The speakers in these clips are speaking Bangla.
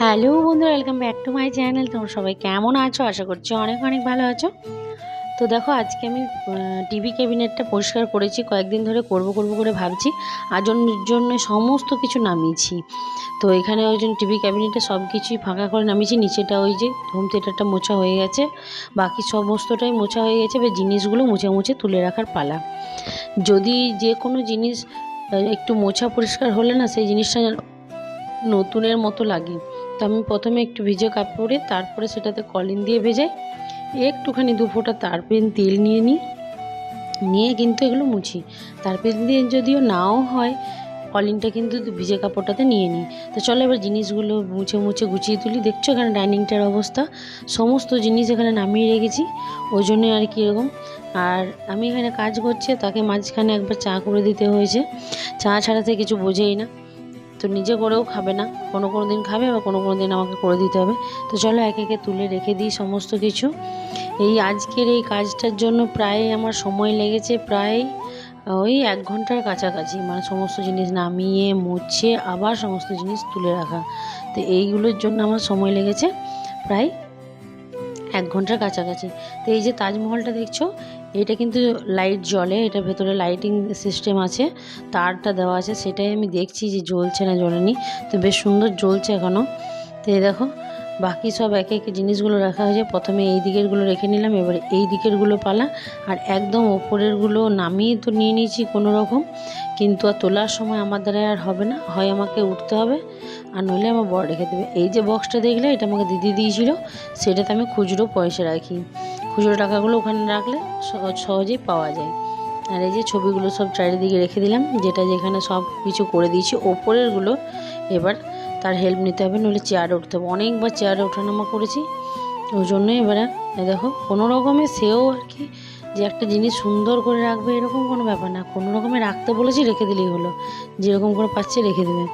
হ্যালো বন্ধুরা welcome back to my channel তোমরা সবাই কেমন আছো? আশা করছি অনেক অনেক ভালো আছো। তো দেখো, আজকে আমি টিভি ক্যাবিনেটটা পরিষ্কার করেছি, কয়েকদিন ধরে করব করব করে ভাবছি আজর জন্য সমস্ত কিছু নামিয়েছি। তো এখানে ওই জন্য টিভি ক্যাবিনেটে সব কিছুই ফাঁকা করে নামিয়েছি, নিচেটা ওই যে হোম থিয়েটারটা মোছা হয়ে গেছে, বাকি সমস্তটাই মোছা হয়ে গেছে, এবার জিনিসগুলো মুছে মুছে তুলে রাখার পালা। যদি যে কোনো জিনিস একটু মোছা পরিষ্কার হলে না, সেই জিনিসটা নতুনের মতো লাগে। তো আমি প্রথমে একটু ভিজে কাপড়ে তারপরে সেটাতে কলিন দিয়ে ভেজাই একটুখানি দু ফোঁটা তারপেন তেল নিয়ে নিই। নিয়ে কিন্তু এগুলো মুছি। তারপেন দিয়ে যদিও নাও হয়, কলিনটা কিন্তু ভিজে কাপড়টাতে নিয়ে নিই। তো চলো এবার জিনিসগুলো মুছে মুছে গুছিয়ে তুলি। দেখছ এখানে ডাইনিংটার অবস্থা? সমস্ত জিনিস এখানে নামিয়ে রেখেছি, ওই জন্যে আর কি এরকম। আর আমি এখানে কাজ করছি, তাকে মাঝখানে একবার চা করে দিতে হয়েছে। চা ছাড়াতে কিছু বোঝেই না। তো নিজে করেও খাবে না। কোনো কোনো দিন খাবে বা কোনো কোনো দিন আমাকে করে দিতে হবে। তো চলো একে একে তুলে রেখে দিই সমস্ত কিছু। এই আজকের এই কাজটার জন্য প্রায় আমার সময় লেগেছে প্রায়, ওই এক ঘণ্টার কাছাকাছি। মানে সমস্ত জিনিস নামিয়ে, মুছে, আবার সমস্ত জিনিস তুলে রাখা। তো এইগুলোর জন্য আমার সময় লেগেছে প্রায় এক ঘণ্টার কাছাকাছি। তো এই যে তাজমহলটা দেখছ এটা কিন্তু লাইট জ্বলে, এটা ভেতরে লাইটিং সিস্টেম আছে, তারটা দেওয়া আছে, সেটাই আমি দেখছি যে জ্বলছে না জ্বলেনি, তো বেশ সুন্দর জ্বলছে এখনও তো দেখো বাকি সব একে একে জিনিসগুলো রাখা হয়েছে। প্রথমে এই দিকেরগুলো রেখে নিলাম, এবারে এই দিকেরগুলো পালা। আর একদম ওপরেরগুলো নামিয়ে তো নিয়ে নিয়েছি কোনো রকম কিন্তু আর তোলার সময় আমার দ্বারা আর হবে না। হয় আমাকে উঠতে হবে, আর নইলে আমার বড় রেখে দেবে। এই যে বক্সটা দেখলে, এটা আমাকে দিদি দিয়েছিল, সেটাতে আমি খুচরো পয়সা রাখি। খুচরো টাকাগুলো ওখানে রাখলে সহজ সহজেই পাওয়া যায়। আর এই যে ছবিগুলো সব চারিদিকে রেখে দিলাম, যেটা যেখানে সব কিছু করে দিয়েছি, ওপরেরগুলো এবার তার হেল্প নিতে হবে, নইলে চেয়ারে উঠতে হবে। অনেকবার চেয়ারে ওঠানামা করেছি, ওই জন্য এবারে দেখো, কোনো রকমে সেও আর কি যে একটা জিনিস সুন্দর করে রাখবে এরকম কোনো ব্যাপার না। কোনো রকমে রাখতে বলেছি, রেখে দিলেই হলো। যেরকম করে পাচ্ছে রেখে দেবে।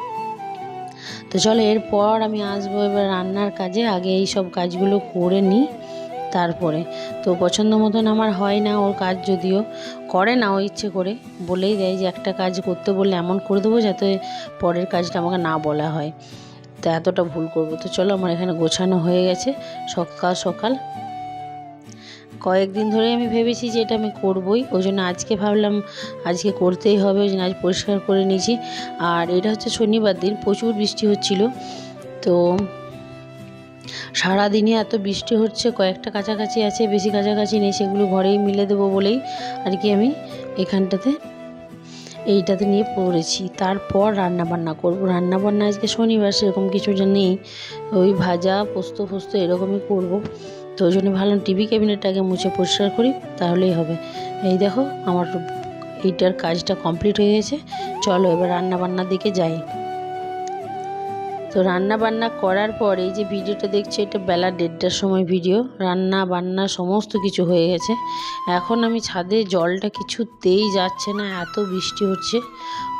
তো চলো এরপর আমি আসব এবার রান্নার কাজে। আগে এই সব কাজগুলো করে নিই। তারপরে। তো পছন্দ মতন আমার হয় না ওর কাজ যদিও করে না ও ইচ্ছে করে। বলেই দেয় যে একটা কাজ করতে বললে এমন করে দেবো যাতে পরের কাজটা আমাকে না বলা হয়। তো এতটা ভুল করব। তো চলো আমার এখানে গোছানো হয়ে গেছে সকাল সকাল। কয়েকদিন ধরে আমি ভেবেছি যে এটা আমি করবই। ওই জন্য আজকে ভাবলাম আজকে করতেই হবে, ওই জন্য আজ পরিষ্কার করে নিয়েছি। আর এটা হচ্ছে শনিবার দিন, প্রচুর বৃষ্টি হচ্ছিল। তো সারাদিনই এত বৃষ্টি হচ্ছে, কয়েকটা কাছাকাছি আছে, বেশি কাছাকাছি নেই, সেগুলো ঘরেই মিলে দেবো বলেই আর কি আমি এখানটাতে, এইটাতে নিয়ে পড়েছি। তারপর রান্না বান্না করব। রান্না বান্না আজকে শনিবার, সেরকম কিছু যে নেই। ওই ভাজা, পোস্ত ফোস্ত এরকমই করব। তো ওই জন্য ভাবলাম টিভি ক্যাবিনেটটাকে মুছে পরিষ্কার করি, তাহলেই হবে। এই দেখো, আমার এইটার কাজটা কমপ্লিট হয়ে গেছে। চলো এবার রান্না বান্নার দিকে যাই। তো রান্না বান্না করার পর এই যে ভিডিওটা দেখছি, এটা বেলা দেড়টার সময় ভিডিও। রান্না বান্না সমস্ত কিছু হয়ে গেছে। এখন আমি ছাদে জলটা কিছুতেই যাচ্ছে না, এত বৃষ্টি হচ্ছে।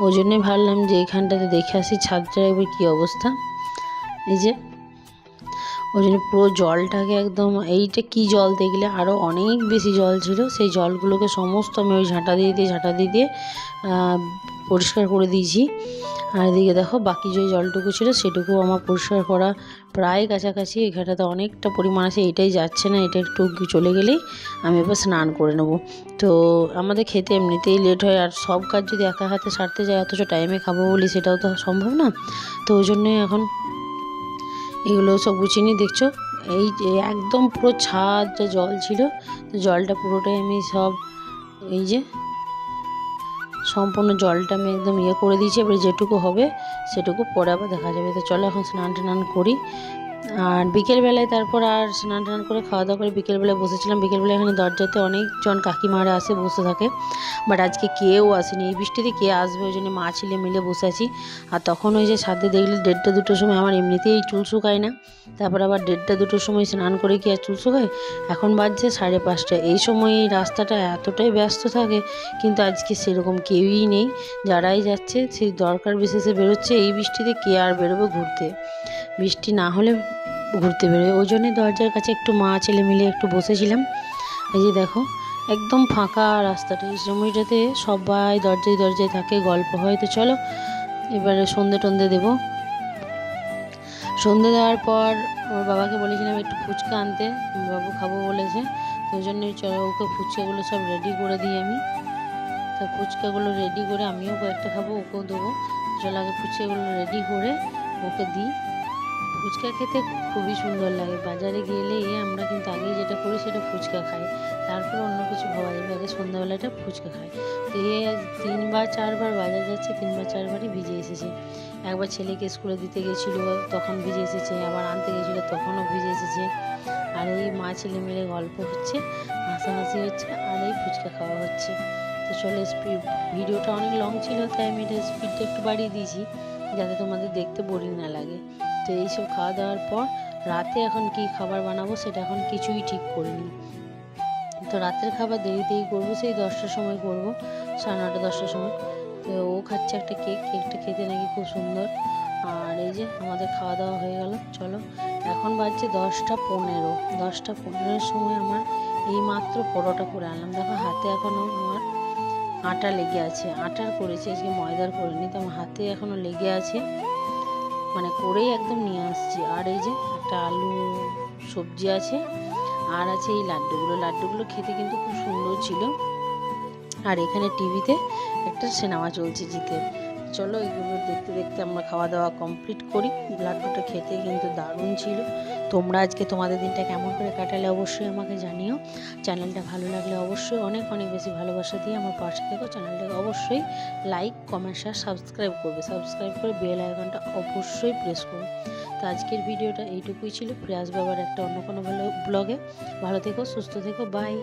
ওই জন্যে ভাবলাম যে এখানটাতে দেখে আসি ছাদটা একবার কী অবস্থা। এই যে ওই জন্য পুরো জলটাকে একদম, এইটা কি জল দেখলে আরও অনেক বেশি জল ছিল, সেই জলগুলোকে সমস্ত আমি ওই ঝাঁটা দিয়ে দিয়ে, ঝাঁটা দিয়ে দিয়ে পরিষ্কার করে দিয়েছি। আর এদিকে দেখো, বাকি যে জলটুকু ছিল সেটুকু আমার পরিষ্কার করা প্রায় কাছাকাছি এখানটাতে অনেকটা পরিমাণ আছে এটাই যাচ্ছে না, এটা একটু চলে গেলেই আমি এবার স্নান করে নেব। তো আমাদের খেতে এমনিতেই লেট হয়, আর সব কাজ যদি একা হাতে সারতে যায় অথচ টাইমে খাব বলি সেটাও তো সম্ভব না। তো ওই জন্যই এখন এগুলো সব গুছিয়ে নিয়ে দেখছ? এই একদম পুরো ছাদ যে জল ছিল, তো জলটা পুরোটাই আমি সব এই যে সম্পূর্ণ জলটা আমি একদম ইয়ে করে দিয়েছি। এবার যেটুকু হবে সেটুকু পরে আবার দেখা যাবে। তো চলো এখন স্নান টান করি। আর বিকেলবেলায় তারপর আর স্নান টান করে খাওয়া দাওয়া করে বিকেলবেলায় বসেছিলাম। বিকেলবেলায় এখানে দরজাতে অনেকজন কাকিমারা আসে, বসে থাকে। বাট আজকে কেউ আসেনি। এই বৃষ্টিতে কে আসবে? ওই জন্য মা ছেলে মিলে বসে আছি। আর তখন ওই যে ছাদে দেখলে দেড়টা দুটোর সময় আমার এমনিতেই চুল শুকায় না। তারপর আবার দেড়টা দুটোর সময় স্নান করে কি আর চুল শুকায়? এখন বাজছে সাড়ে পাঁচটা। এই সময় এই রাস্তাটা এতটাই ব্যস্ত থাকে, কিন্তু আজকে সেরকম কেউই নেই। যারাই যাচ্ছে, সেই দরকার বিশেষে বেরোচ্ছে। এই বৃষ্টিতে কে আর বেরোবে ঘুরতে? বৃষ্টি না হলে ঘুরতে বেরোয়। ওই জন্যই দরজার কাছে একটু মা ছেলে মিলে একটু বসেছিলাম। এই যে দেখো, একদম ফাঁকা রাস্তাটা। এই সময়টাতে সবাই দরজায় দরজায় থাকে, গল্প হয়। তো চলো, এবারে সন্ধে টন্ধে দেবো। সন্ধে দেওয়ার পর ওর বাবাকে বলেছিলাম একটু ফুচকা আনতে। বাবু খাব বলেছে। তো ওই জন্যই চলো, ওকে ফুচকাগুলো সব রেডি করে দিই আমি। তা ফুচকাগুলো রেডি করে আমিও কয়েকটা খাব, ওকেও দেবো। চলো আগে ফুচকাগুলো রেডি করে ওকে দিই। ফুচকা খেতে খুবই সুন্দর লাগে। বাজারে গেলে আমরা কিন্তু আগে যেটা করি সেটা ফুচকা খাই। তারপর অন্য কিছু ভাবা যাবে আগে সন্ধ্যাবেলাটা ফুচকা খাই। তো এ তিনবার, চারবার বাজার যাচ্ছে, তিনবার, চারবারই ভিজে এসেছে। একবার ছেলেকে স্কুলে দিতে গেছিল, তখন ভিজে এসেছে। আবার আনতে গেছিল, তখনও ভিজে এসেছে। আর এই মা ছেলে মিলে গল্প হচ্ছে, হাসাহাসি হচ্ছে, আর এই ফুচকা খাওয়া হচ্ছে। তো চলে স্পিড ভিডিওটা অনেক লং ছিল, তাই আমি এটা স্পিডটা একটু বাড়িয়ে দিয়েছি, যাতে তোমাদের দেখতে বোরিং না লাগে। তো এইসব খাওয়া দাওয়ার পর রাতে এখন কি খাবার বানাবো সেটা এখন কিছুই ঠিক করিনি। তো রাতের খাবার দেরিতেই করব, সেই দশটার সময় করব, সাড়ে নটা দশটার সময়। তো ও খাচ্ছে একটা কেক, কেকটা খেতে নাকি খুব সুন্দর। আর এই যে আমাদের খাওয়া দাওয়া হয়ে গেল, চলো। এখন বাজছে দশটা পনেরো। দশটা পনেরোর সময় আমার এই মাত্র পরোটা করে আনলাম। দেখো হাতে এখনও আমার আটা লেগে আছে। আটার করেছি, আজকে ময়দার করিনি, তো আমার হাতে এখনও লেগে আছে। মানে করেই একদম নিয়ে আসছি। আর এই যে একটা আলু সবজি আছে, আর আছে এই লাড্ডুগুলো। লাড্ডুগুলো খেতে কিন্তু খুব সুন্দর ছিল। আর এখানে টিভিতে একটা সিনেমা চলছে জিতের। চলো, এগুলো দেখতে দেখতে আমরা খাওয়া দাওয়া কমপ্লিট করি লাড্ডুটা খেতে কিন্তু দারুণ ছিল। তোমরা আজকে তোমাদের দিনটা কেমন করে কাটালে অবশ্যই আমাকে জানিও। চ্যানেলটা ভালো লাগলে অবশ্যই অনেক অনেক বেশি ভালোবাসা দিয়ে আমার পাশে থেকো। চ্যানেলটাকে অবশ্যই লাইক কমেন্ট শেয়ার সাবস্ক্রাইব করবে। সাবস্ক্রাইব করে বেল আইকনটা অবশ্যই প্রেস করবে। তো আজকের ভিডিওটা এইটুকুই ছিল। ফিরে আসবে আবার একটা অন্য কোনো ভালো ব্লগে ভালো থেকো, সুস্থ থেকো বাই